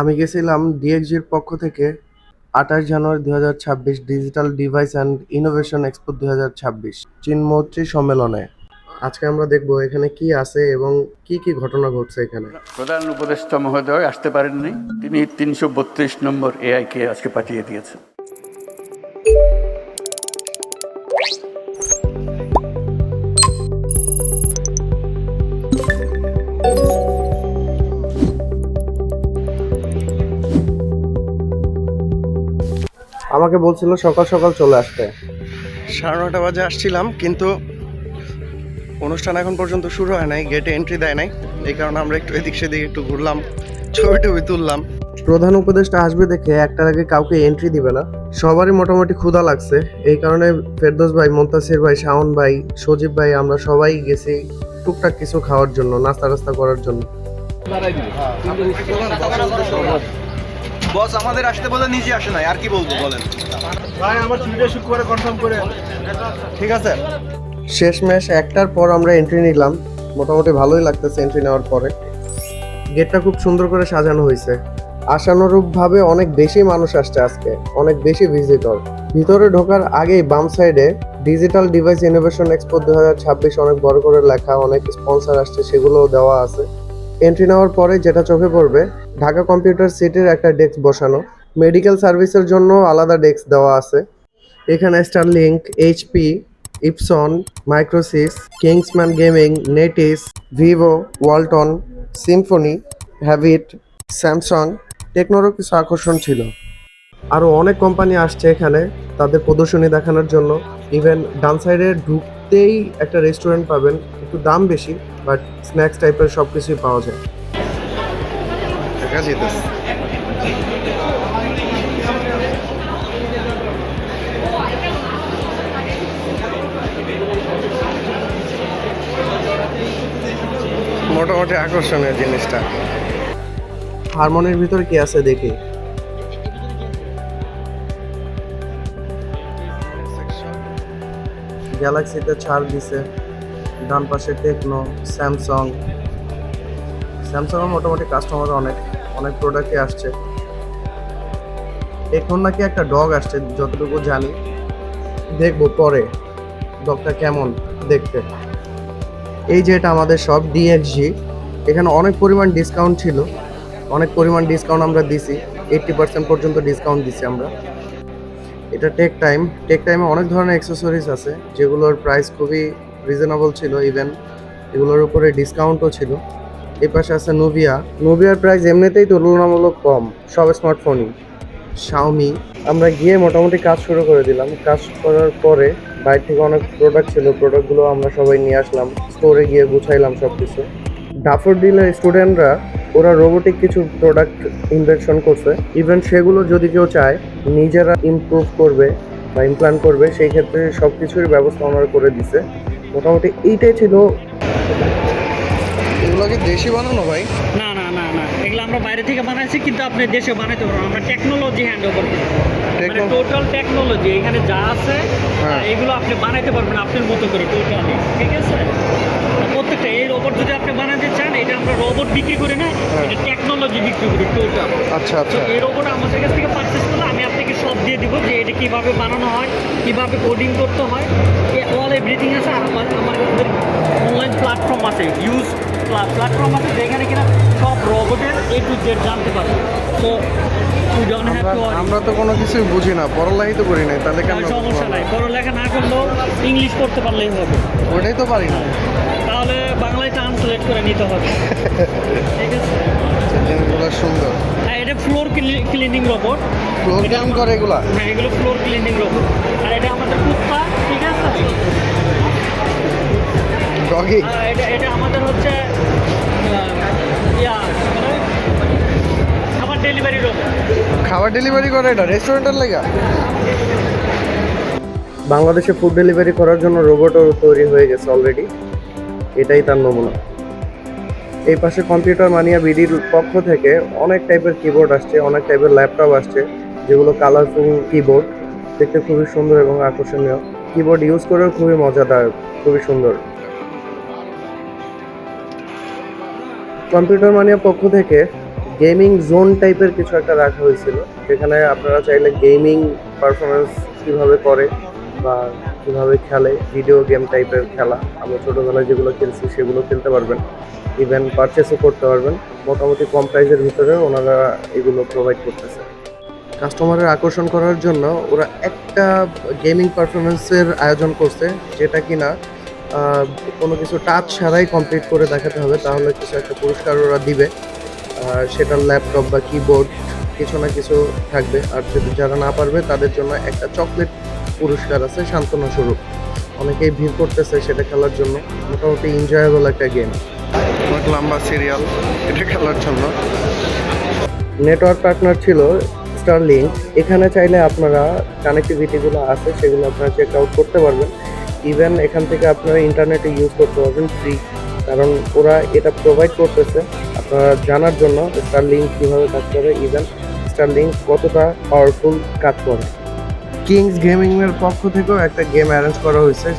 আমি গেছিলাম ডিএক্সজির পক্ষ থেকে আঠাশ জানুয়ারি দু হাজার ছাব্বিশ digital device and innovation expo দু হাজার ছাব্বিশ চীনমৈত্রী সম্মেলনে। আজকে আমরা দেখব এখানে কি আছে এবং কি কি ঘটনা ঘটছে এখানে। প্রধান উপদেষ্টা মহোদয়, আসতে পারেননি? তিনি তিনশো বত্রিশ নম্বর এআইকে আজকে পাঠিয়ে দিয়েছেন। আমাকে বলছিল সকাল সকাল চলে আসতে। সাড়ে নটা বাজে আসছিলাম কিন্তু অনুষ্ঠান এখন পর্যন্ত শুরু হয় নাই গেটে এন্ট্রি দেয় নাই। এই কারণে আমরা একটু এদিক সেদিক একটু ঘুরলাম ছবি টবি তুললাম। প্রধান উপদেষ্টা আসবে দেখে একটার আগে কাউকে এন্ট্রি দিবে না। সবারই মোটামুটি ক্ষুধা লাগছে। এই কারণে ফেরদোস ভাই মন্তাসির ভাই শাওন ভাই সজীব ভাই আমরা সবাই গেছি টুকটাক কিছু খাওয়ার জন্য নাস্তা টাস্তা করার জন্য। বস আমাদের আসতে বলে নিজে আসে নাই আর কি বলব বলেন? ভাই আমার ছুটিটা শুক্রবারে কনফার্ম করে ঠিক আছে? শেষমেশ একটার পর আমরা এন্ট্রি নিলাম। মোটামুটি ভালোই লাগতেছে এন্ট্রি নেওয়ার পরে। গেটটা খুব সুন্দর করে সাজানো হয়েছে। আশানুরূপভাবে অনেক বেশি মানুষ আসছে আজকে। অনেক বেশি ভিজিটর ভিতরে ঢোকার আগেই বাম সাইডে ডিজিটাল ডিভাইস ইনোভেশন এক্সপো দু হাজার ছাব্বিশ অনেক বড় করে লেখা অনেক স্পন্সর আসছে সেগুলোও দেওয়া আছে। এন্ট্রি নেওয়ার পরে যেটা চোখে পড়বে, ঢাকা কম্পিউটার সিটির একটা ডেস্ক বসানো। মেডিকেল সার্ভিসের জন্য আলাদা ডেস্ক দেওয়া আছে। এখানে Starlink HP Epson Microsys Kingsman gaming Netis Vivo Walton Symphony Havit Samsung টেকনোরও কিছু আকর্ষণ ছিল। আরও অনেক কোম্পানি আসছে এখানে তাদের প্রদর্শনী দেখানোর জন্য। ইভেন ডান সাইডে ঢুকতেই একটা রেস্টুরেন্ট পাবেন একটু দাম বেশি বাট স্ন্যাক্স টাইপের সব কিছুই পাওয়া যায়। মোটামুটি আকর্ষণীয় জিনিসটা। হারমোনির ভিতর কি আছে দেখি? গ্যালাক্সিতে ছাড় দিছে। ডান পাশে টেকনো স্যামসাং স্যামসাংও মোটামুটি কাস্টমার অনেক অনেক প্রোডাক্টই আসছে। এখন নাকি একটা ডগ আসছে, যতটুকু জানি। দেখব পরে ডগটা কেমন দেখতে। এই যে এটা আমাদের সব ডিএক্সজি এখানে অনেক পরিমাণ ডিসকাউন্ট ছিল। অনেক পরিমাণ ডিসকাউন্ট আমরা দিছি। এইট্টি পার্সেন্ট পর্যন্ত ডিসকাউন্ট দিছি আমরা। এটা টেক টাইম টেক টাইমে অনেক ধরনের অ্যাক্সেসরিজ আছে, যেগুলোর প্রাইস খুবই রিজনেবল ছিল ইভেন এগুলোর উপরে ডিসকাউন্টও ছিল। এই পাশে আছে নোভিয়া নোভিয়ার প্রাইস এমনিতেই তুলনামূলক কম, সব স্মার্টফোনই শাওমি আমরা গিয়ে মোটামুটি কাজ শুরু করে দিলাম। কাজ করার পরে বাইরে থেকে অনেক প্রোডাক্ট ছিল প্রোডাক্টগুলো আমরা সবাই নিয়ে আসলাম স্টোরে গিয়ে গুছাইলাম সব কিছু ডাফোডিলের স্টুডেন্টরা ওরা রোবোটিক কিছু প্রোডাক্ট ইনভেনশন করছে। ইভেন সেগুলো যদি কেউ চায় নিজেরা ইমপ্রুভ করবে বা ইমপ্লান্ট করবে সেই ক্ষেত্রে সব কিছুর ব্যবস্থা ওনারা করে দিছে। মোটামুটি এইটাই ছিল। এগুলো কি দেশি বানানো ভাই? না না না না। এগুলো আমরা বাইরে থেকে বানাইছি কিন্তু আপনি দেশে বানাইতে পারবেন। আমরা টেকনোলজি হ্যান্ড ওভার মানে টোটাল টেকনোলজি এখানে যা আছে হ্যাঁ। এগুলো আপনি বানাইতে পারবেন আপনার মতো করে টোটালি ঠিক আছে? প্রত্যেকটা এই রোবট যদি আপনি বানাতে চান এটা আমরা রোবট বিক্রি করি না হ্যাঁ। এটা টেকনোলজি বিক্রি করি টোটাল আচ্ছা তো আচ্ছা। এই রোবট আমাদের কাছ থেকে পারচেস করলে আমি আপনাকে সব দিয়ে দিব যে এটা কীভাবে বানানো হয় কীভাবে কোডিং করতে হয়। অল এভরিথিং আছে আমার আমাদের অনলাইন প্ল্যাটফর্ম আছে ইউজ প্ল্যাটফর্ম আছে যেখানে কিনা সব রোবটের এ টু জেড জানতে পারবে। তো আমরা- তো কোনো কিছুই বুঝি না পড়ালেখাই তো করি নাই তাহলে কেন সমস্যা নাই। পড়ালেখা না করলেও ইংলিশ পড়তে পারলেই হবে। ওটাই তো পারি না। তাহলে বাংলায় ট্রান্সলেট করে নিতে হবে। ঠিক আছে? সুন্দর। আর এটা ফ্লোর ক্লিনিং রোবট ফ্লোর এটা ক্লিন করে এগুলা? হ্যাঁ এগুলো ফ্লোর ক্লিনিং রোবট আর এটা আমাদের কুত্তা ঠিক আছে? ডগি আর এটা এটা আমাদের হচ্ছে ইয়া খাবার ডেলিভারি রোবট খাবার ডেলিভারি করে এটা রেস্টুরেন্টের লেগা? বাংলাদেশে ফুড ডেলিভারি করার জন্য রোবটও তৈরি হয়ে গেছে অলরেডি এটাই তার নমুনা। এই পাশে কম্পিউটার মানিয়া বিডির পক্ষ থেকে অনেক টাইপের কিবোর্ড আসছে, অনেক টাইপের ল্যাপটপ আসছে, যেগুলো কালারফুল কিবোর্ড দেখতে খুবই সুন্দর এবং আকর্ষণীয়। কিবোর্ড ইউজ করেও খুবই মজাদার খুবই সুন্দর। কম্পিউটার মানিয়া পক্ষ থেকে গেমিং জোন টাইপের কিছু একটা রাখা হয়েছিল, যেখানে আপনারা চাইলে গেমিং পারফরমেন্স কীভাবে করে বা কীভাবে খেলে ভিডিও গেম টাইপের খেলা আমরা ছোটোবেলায় যেগুলো খেলছি সেগুলো খেলতে পারবেন। ইভেন পারচেসও করতে পারবেন। মোটামুটি কম প্রাইসের ভিতরে ওনারা এগুলো প্রোভাইড করতেছে। কাস্টমারের আকর্ষণ করার জন্য ওরা একটা গেমিং পারফরমেন্সের আয়োজন করছে যেটা কিনা আহ, কোনো কিছু টাচ ছাড়াই কমপ্লিট করে দেখাতে হবে তাহলে কিছু একটা পুরস্কার ওরা দিবে। সেটা ল্যাপটপ বা কিবোর্ড কিছু না কিছু থাকবে। আর যদি যারা না পারবে তাদের জন্য একটা চকলেট পুরস্কার আছে সান্ত্বনা স্বরূপ। অনেকেই ভিড় করতেছে সেটা খেলার জন্য। মোটামুটি এনজয়েবল একটা গেম অনেক লম্বা সিরিয়াল এটা খেলার জন্য। নেটওয়ার্ক পার্টনার ছিল স্টারলিংক এখানে চাইলে আপনারা কানেক্টিভিটিগুলো আছে সেগুলো আপনারা চেক আউট করতে পারবেন। ইভেন এখান থেকে আপনারা ইন্টারনেটে ইউজ করতে পারবেন ফ্রি কারণ ওরা এটা প্রোভাইড করতেছে আপনারা জানার জন্য স্টারলিংক কীভাবে কাজ করে ইভেন স্টারলিংক কতটা পাওয়ারফুল কাজ করে। কিংস গেমিংয়ের পক্ষ থেকেও একটা গেম অ্যারেঞ্জ করা হয়েছে।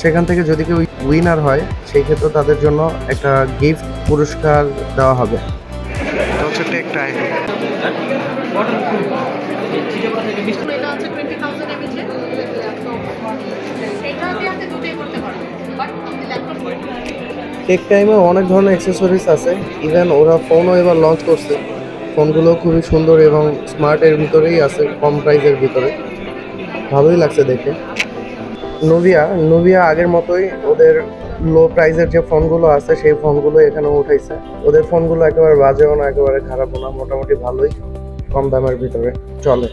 সেখান থেকে যদি কেউ উইনার হয় সেই ক্ষেত্রে তাদের জন্য একটা গিফট পুরস্কার দেওয়া হবে। টেক টাইম অনেক ধরনের অ্যাক্সেসরিজ আছে। ইভেন ওরা ফোনও এবার লঞ্চ করছে। ফোনগুলো খুবই সুন্দর এবং স্মার্টের ভিতরেই আছে কম প্রাইসের ভিতরে। ভালোই লাগছে দেখে। নোভিয়া নোভিয়া আগের মতোই ওদের লো প্রাইসের যে ফোনগুলো আছে, সেই ফোনগুলো এখানে উঠাইছে। ওদের ফোনগুলো একেবারে বাজেও না, একেবারে খারাপও না, মোটামুটি ভালোই কম দামের ভিতরে চলে।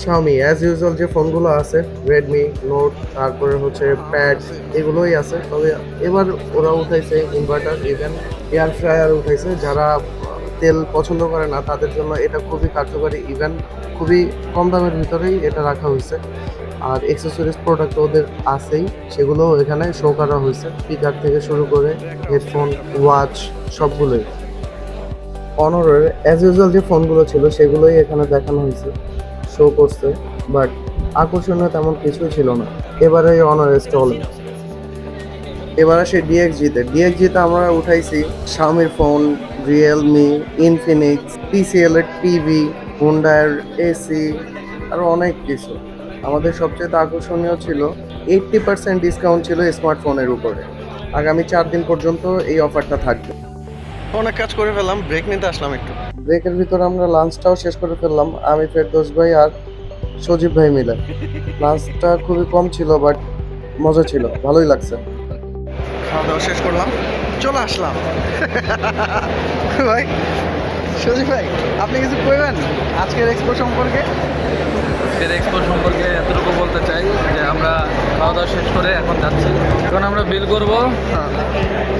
শাওমি অ্যাজ ইউজুয়াল যে ফোনগুলো আছে রেডমি নোট তারপরে হচ্ছে প্যাড এগুলোই আছে। তবে এবার ওরা উঠাইছে ইনভার্টার ইভেন এয়ার ফ্রায়ার উঠাইছে, যারা তেল পছন্দ করে না, তাদের জন্য এটা খুবই কার্যকরী ইভেন খুবই কম দামের ভিতরেই এটা রাখা হয়েছে। আর এক্সেসরিজ প্রোডাক্ট ওদের আছেই সেগুলো এখানে শো করা হয়েছে। স্পিকার থেকে শুরু করে হেডফোন ওয়াচ সবগুলোই। অনরের অ্যাজ ইউজুয়াল যে ফোনগুলো ছিল, সেগুলোই এখানে দেখানো হয়েছে শো করছে। বাট আকর্ষণীয় তেমন কিছুই ছিল না। এবারে অনার স্টলে এবার আসে ডিএক্সজিতে ডিএক্সজিতে আমরা উঠাইছি শাওমির ফোন রিয়েলমি ইনফিনিক্স পিসিএল এর টিভি হুন্ডার এসি আরও অনেক কিছু। আমাদের সবচেয়ে আকর্ষণীয় ছিল এইট্টি পার্সেন্ট ডিসকাউন্ট ছিল স্মার্টফোনের উপরে। আগামী চার দিন পর্যন্ত এই অফারটা থাকবে। অনেক কাজ করে ফেললাম ব্রেক নিতে আসলাম একটু। ব্রেকের ভিতরে আমরা লাঞ্চটাও শেষ করে ফেললাম আমি ফেরদোস ভাই আর সজীব ভাই মিলে। লাঞ্চটা খুবই কম ছিল বাট মজা ছিল ভালোই লাগছে। খাওয়া দাওয়া শেষ করলাম। চলে আসলাম। ভাই সজীব ভাই আপনি কিছু কইবেন আজকের এক্সপো সম্পর্কে? এর এক্সপো সম্পর্কে এতটুকু বলতে চাই যে আমরা খাওয়া দাওয়া শেষ করে এখন যাচ্ছি। এখন আমরা বিল করব। হ্যাঁ,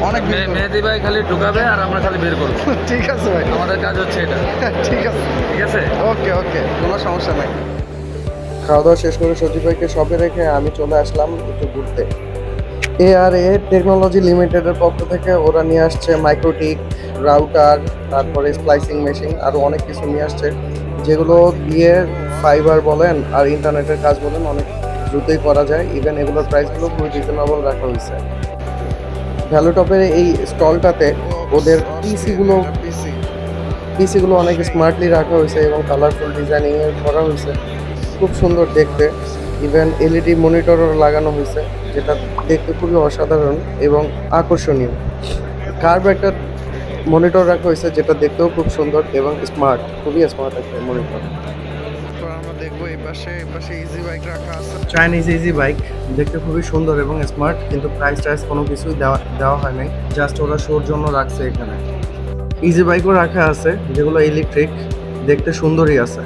অনেক মেহেদি ভাই খালি ঢুকাবে আর আমরা খালি বের করব। ঠিক আছে ভাই। আমাদের কাজ হচ্ছে এটা। ঠিক আছে। ঠিক আছে? ওকে ওকে কোনো সমস্যা নাই। খাওয়া দাওয়া শেষ করে সজীব ভাইকে শপে রেখে আমি চলে আসলাম একটু ঘুরতে। এ আর এ টেকনোলজি লিমিটেডের পক্ষ থেকে ওরা নিয়ে আসছে মাইক্রোটিক রাউটার তারপরে স্প্লাইসিং মেশিন আরও অনেক কিছু নিয়ে আসছে। যেগুলো দিয়ে ফাইবার বলেন আর ইন্টারনেটের কাজ বলেন অনেক দ্রুতই করা যায়। ইভেন এগুলোর প্রাইসগুলো খুবই রিজনেবল রাখা হয়েছে। ভ্যালুটপের এই স্টলটাতে ওদের পিসিগুলো পিসিগুলো অনেক স্মার্টলি রাখা হয়েছে এবং কালারফুল ডিজাইনিং করা হয়েছে। খুব সুন্দর দেখতে। ইভেন এলইডি মনিটরও লাগানো হয়েছে যেটা দেখতে খুবই অসাধারণ এবং আকর্ষণীয়। কার্ভ একটা মনিটর রাখা হয়েছে যেটা দেখতেও খুব সুন্দর এবং স্মার্ট খুবই স্মার্ট একটা মনিটর আমরা দেখব এই পাশে এই পাশে ইজি বাইক রাখা আছে। চাইনিজ ইজি বাইক দেখতে খুবই সুন্দর এবং স্মার্ট কিন্তু প্রাইস টাইস কোনো কিছুই দেওয়া দেওয়া হয় নাই। জাস্ট ওরা শোর জন্য রাখছে এখানে। ইজি বাইকও রাখা আছে যেগুলো ইলেকট্রিক দেখতে সুন্দরই আছে।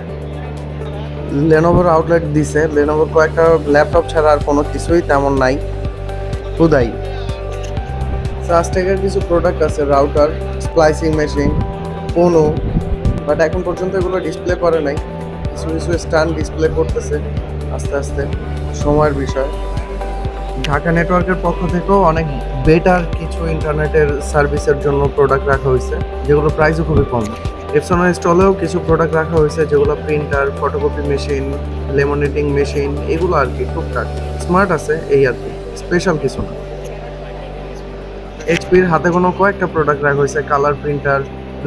লেনোভোর আউটলেট দিছে। লেনোভোর কয়েকটা ল্যাপটপ ছাড়া আর কোনো কিছুই তেমন নাই। খুদাই সাস্টেকের কিছু প্রোডাক্ট আছে রাউটার স্প্লাইসিং মেশিন ফোনও বাট এখন পর্যন্ত এগুলো ডিসপ্লে করে নাই। কিছু কিছু স্টান ডিসপ্লে করতেছে, আস্তে আস্তে, সময়ের বিষয়। ঢাকা নেটওয়ার্কের পক্ষ থেকেও অনেক বেটার কিছু ইন্টারনেটের সার্ভিসের জন্য প্রোডাক্ট রাখা হয়েছে যেগুলো প্রাইসও খুবই কম। এপসনের স্টলেও কিছু প্রোডাক্ট রাখা হয়েছে, যেগুলো printer photocopy machine laminating machine এগুলো আর কি টুকটাক। স্মার্ট আছে এই আর কি স্পেশাল কিছু না। এইচপির হাতে কোনো কয়েকটা প্রোডাক্ট রাখা হয়েছে colour printer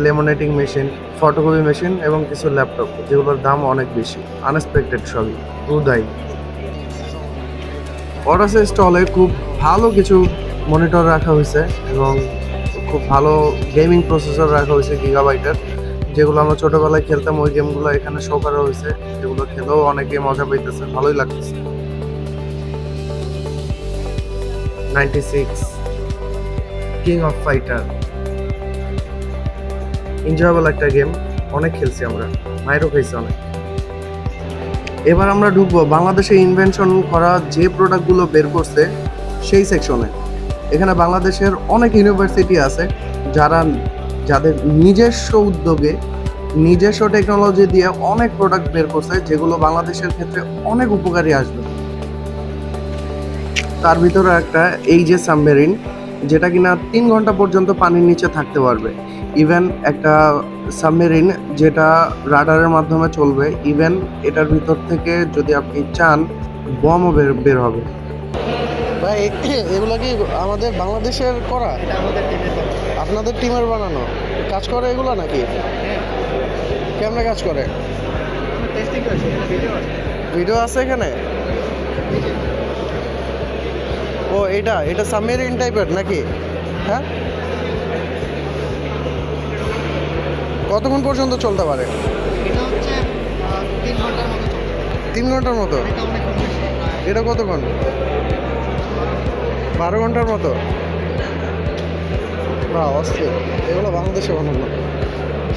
laminating machine photocopy machine এবং কিছু ল্যাপটপ যেগুলোর দাম অনেক বেশি আনএক্সপেক্টেড সবই, উদাই। অরাসের স্টলে খুব ভালো কিছু মনিটর রাখা হয়েছে এবং খুব ভালো গেমিং প্রসেসর রাখা হয়েছে গিগাবাইটের যেগুলো আমরা ছোটবেলায় খেলতাম, ওই গেমগুলো এখানে শো করা হয়েছে। যেগুলো খেলেও অনেকে মজা পাইতেছে, ভালোই লাগতেছে। Ninety six king of fighter enjoyable একটা গেম অনেক খেলছি আমরা মায়েরও খেয়েছি অনেক। এবার আমরা ঢুকবো বাংলাদেশে ইনভেনশন করা যে প্রোডাক্টগুলো বের করছে, সেই সেকশনে এখানে বাংলাদেশের অনেক ইউনিভার্সিটি আছে, যারা যাদের নিজস্ব উদ্যোগে, নিজস্ব টেকনোলজি দিয়ে অনেক প্রোডাক্ট বের করছে, যেগুলো বাংলাদেশের ক্ষেত্রে অনেক উপকারী আসবে। তার ভিতরে একটা এই যে সাবমেরিন যেটা কিনা তিন ঘণ্টা পর্যন্ত পানির নিচে থাকতে পারবে। ইভেন একটা সাবমেরিন যেটা রাডারের মাধ্যমে চলবে ইভেন এটার ভিতর থেকে যদি আপনি চান বমও বের বের হবে। ভাই, এগুলো কি আমাদের বাংলাদেশের করা? আপনাদের টিমের বানানো। কাজ করে এগুলো নাকি? কেমনে কাজ করে? ভিডিও আছে এখানে? ও, এটা? এটা সাবমেরিন টাইপের নাকি? হ্যাঁ? কতক্ষণ পর্যন্ত চলতে পারে? তিন ঘণ্টার মতো। এটা কতক্ষণ? বারো ঘণ্টার মতো বা অস্থির এগুলো বাংলাদেশে বানানো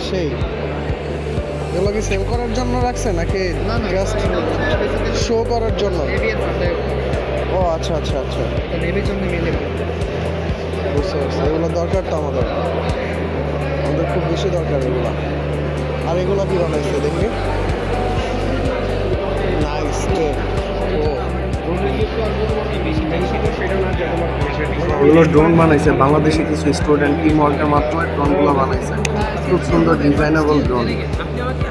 সেই এগুলো কি সেল করার জন্য রাখছে নাকি জাস্ট শো করার জন্য ও আচ্ছা আচ্ছা আচ্ছা বুঝতে পারছি এগুলো দরকার তো আমাদের আমাদের খুব বেশি দরকার এগুলো আর এগুলো কি বানাইছে দেখবি নাইস ও ওগুলো ড্রোন বানাইছে, বাংলাদেশে কিছু স্টুডেন্ট টিম ওয়ার্কের মাধ্যমে ড্রোনগুলো বানাইছে। খুব সুন্দর ডিজাইনেবল ড্রোন আপনি আমাকে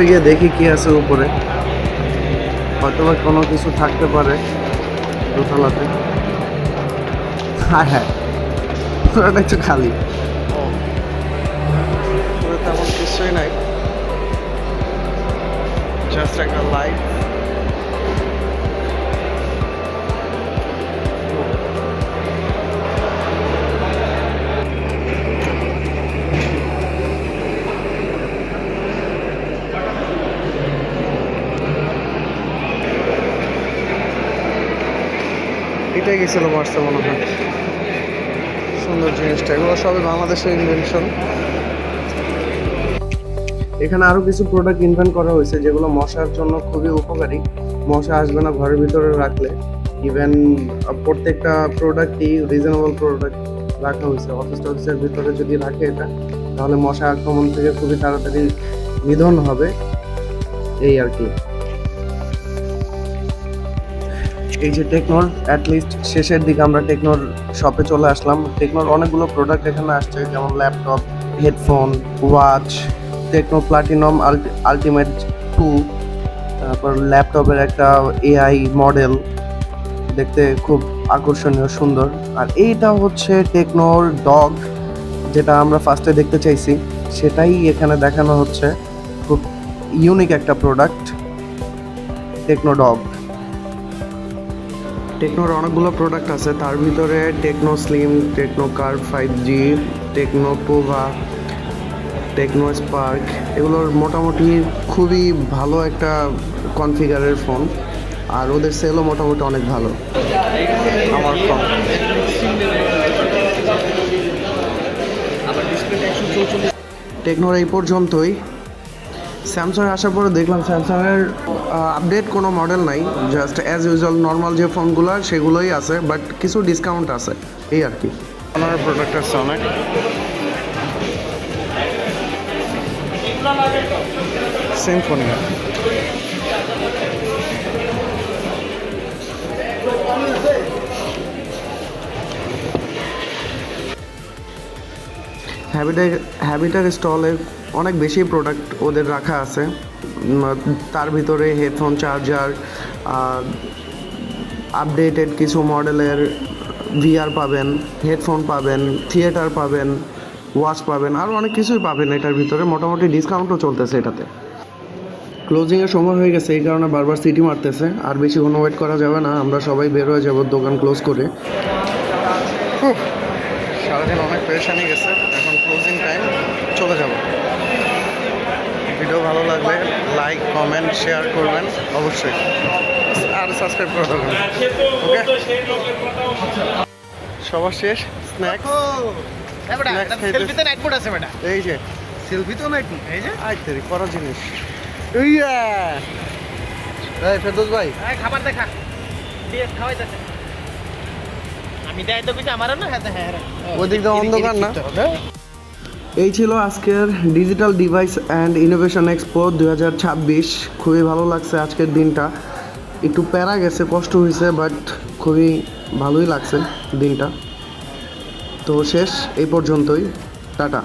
উপরে গিয়ে দেখি কি আছে উপরে। হয়তো বা কোনো কিছু থাকতে পারে দোতলাতে। হ্যাঁ হ্যাঁ। একটু খালি। তেমন কিছুই নাই। জাস্ট একটা লাইট এটাই গেছিল মার্চে মনে হয়। সুন্দর জিনিসটা, এগুলো সবই বাংলাদেশের ইনভেনশন এখানে আরও কিছু প্রোডাক্ট ইনভেন্ট করা হয়েছে, যেগুলো মশার জন্য খুবই উপকারী। মশা আসবে না ঘরের ভিতরে রাখলে। ইভেন প্রত্যেকটা প্রোডাক্টই রিজনেবল প্রোডাক্ট রাখা হয়েছে। অফিস টফিসের ভিতরে যদি রাখে এটা, তাহলে মশা আক্রমণ থেকে খুবই তাড়াতাড়ি নিধন হবে। এই আর কি। এই যে টেকনোর অ্যাটলিস্ট শেষের দিকে আমরা টেকনোর শপে চলে আসলাম। টেকনোর অনেকগুলো প্রোডাক্ট এখানে আসছে, যেমন laptop headphone watch Tecno platinum ultimate two তারপর ল্যাপটপের একটা এআই মডেল দেখতে খুব আকর্ষণীয়, সুন্দর। আর এইটা হচ্ছে টেকনোর ডগ যেটা আমরা ফার্স্টে দেখতে চাইছি। সেটাই এখানে দেখানো হচ্ছে। খুব ইউনিক একটা প্রোডাক্ট টেকনো ডগ টেকনোর অনেকগুলো প্রোডাক্ট আছে। তার ভিতরে Tecno slim Tecno car five G Tecno Pova Tecno Spark এগুলোর মোটামুটি খুবই ভালো একটা কনফিগারের ফোন আর ওদের সেলও মোটামুটি অনেক ভালো। আমার ফোন টেকনোর এই পর্যন্তই। স্যামসাং আসার পরে দেখলাম স্যামসাংয়ের আপডেট কোনো মডেল নাই জাস্ট অ্যাজ ইউজুয়াল নর্মাল যে ফোনগুলো সেগুলোই আছে বাট কিছু ডিসকাউন্ট আছে এই আর কি। আমার প্রোডাক্ট আছে অনেক। হ্যাবিটার হ্যাবিটার স্টলে অনেক বেশি প্রোডাক্ট ওদের রাখা আছে। তার ভিতরে হেডফোন চার্জার আপডেটেড কিছু মডেলের ভিআর পাবেন হেডফোন পাবেন থিয়েটার পাবেন ওয়াচ পাবেন আরও অনেক কিছুই পাবেন এটার ভিতরে। মোটামুটি ডিসকাউন্টও চলতেছে এটাতে। ক্লোজিংয়ের সময় হয়ে গেছে, এই কারণে বারবার সিটি মারতেছে। আর বেশি কোনো ওয়েট করা যাবে না, আমরা সবাই বের হয়ে যাব দোকান ক্লোজ করে। সারাদিন অনেক পেরেশানি গেছে এখন ক্লোজিং টাইম চলে যাব ভিডিও ভালো লাগলে লাইক কমেন্ট শেয়ার করবেন অবশ্যই। আর সাবস্ক্রাইব করে দেবেন ওকে সবার শেষ? স্ন্যাক্স বেটা এই যে। সেলফি তো এই যে। করা জিনিস। ইয়া। এই ফেরদৌস ভাই। এই খাবার দেখা। খাওয়াইতেছে। আমি দেয় তো কিছু আমারও না হ্যাঁ হ্যাঁ ওদিক দিয়ে অন্ধকার না? এই ছিল আজকের digital device and innovation expo দু হাজার ছাব্বিশ। খুবই ভালো লাগছে আজকের দিনটা। একটু প্যারা গেছে, কষ্ট হয়েছে বাট খুবই ভালোই লাগছে দিনটা। তো শেষ, এই পর্যন্তই। টাটা।